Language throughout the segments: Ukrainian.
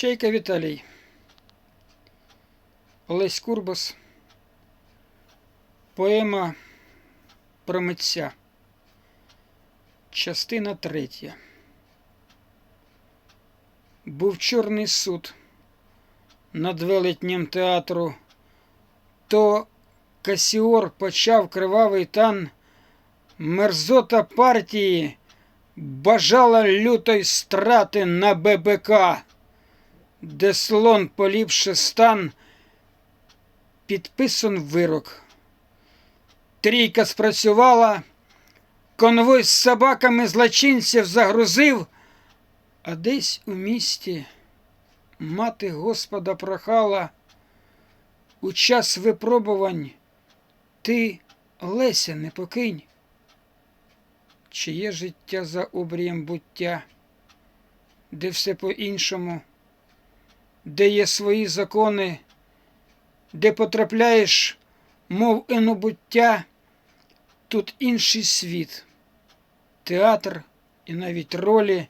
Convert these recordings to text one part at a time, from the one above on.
Чайка Віталій. Олесь Курбас. Поема про митця. Частина третя. Був чорний суд над велетнім театру. То Касіор почав кривавий тан. Мерзота партії бажала лютої страти на ББК, де слон поліпше стан, підписан вирок. Трійка спрацювала, конвой з собаками злочинців загрузив, а десь у місті мати Господа прохала. У час випробувань ти Леся не покинь. Чиє життя за обрієм буття, де все по-іншому, де є свої закони, де потрапляєш, мов інобуття, тут інший світ, театр і навіть ролі,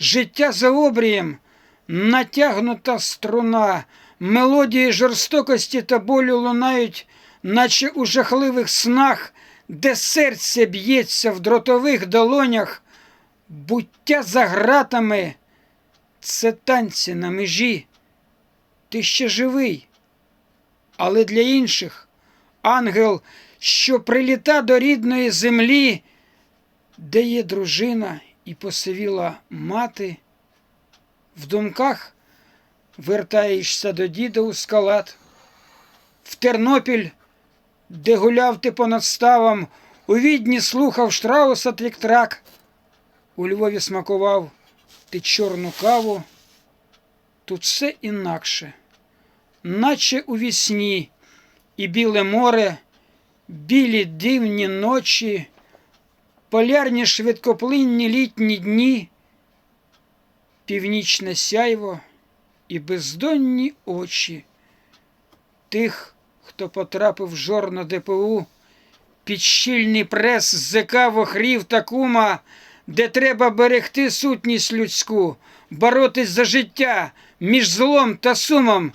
життя за обрієм, натягнута струна, мелодії жорстокості та болю лунають, наче у жахливих снах де серце б'ється в дротових долонях, буття за гратами, це танці на межі. Ти ще живий, але для інших ангел, що приліта до рідної землі, де є дружина і посивіла мати, в думках вертаєшся до діда у скалат, в Тернопіль де гуляв ти понад ставом, у відні слухав штрауса трік-трак, у Львові смакував ти чорну каву, тут все інакше, наче у вісні, і біле море, білі дивні ночі, полярні швидкоплинні літні дні, північне сяйво і бездонні очі тих хто потрапив в жорно ДПУ, під щільний прес ЗК вохрів та кума, де треба берегти сутність людську, боротись за життя між злом та сумом.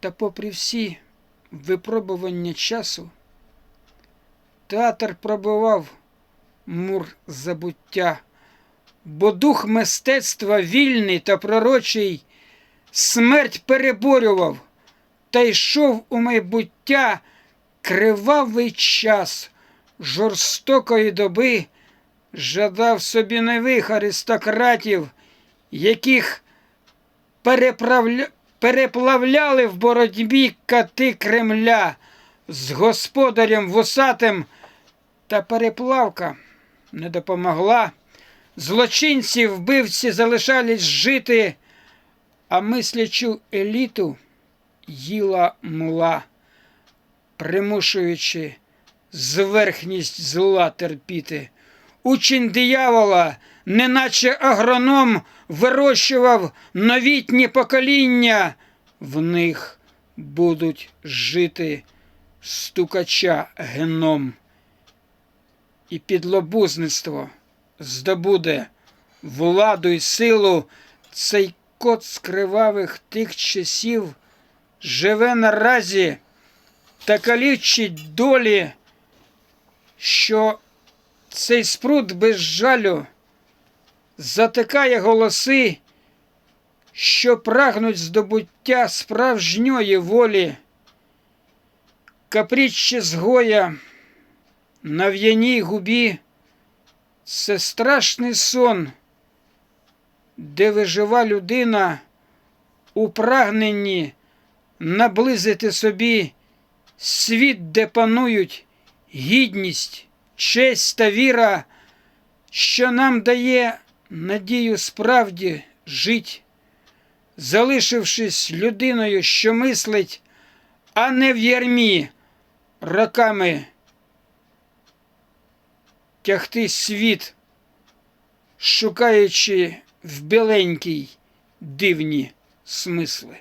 Та, попри всі випробування часу, театр пробував мур забуття, бо дух мистецтва вільний та пророчий, смерть переборював та йшов у майбуття кривавий час жорстокої доби, жадав собі нових аристократів, яких переправля... переплавляли в боротьбі кати Кремля з господарем вусатим, та переплавка не допомогла. Злочинці вбивці залишались жити, а мислячу еліту їла мула, примушуючи зверхність зла терпіти. Учень диявола, неначе агроном, вирощував новітні покоління, в них будуть жити стукача геном. І підлобузництво здобуде владу й силу цей кот з кривавих тих часів живе наразі та калічить долі, що цей спрут без жалю затикає голоси, що прагнуть здобуття справжньої волі, капріччя згоя на в'яній губі це страшний сон, де вижива людина у прагненні наблизити собі світ, де панують гідність, честь та віра, що нам дає надію справді жить, залишившись людиною, що мислить, а не в ярмі роками тягти світ, шукаючи в біленькій дивні смисли.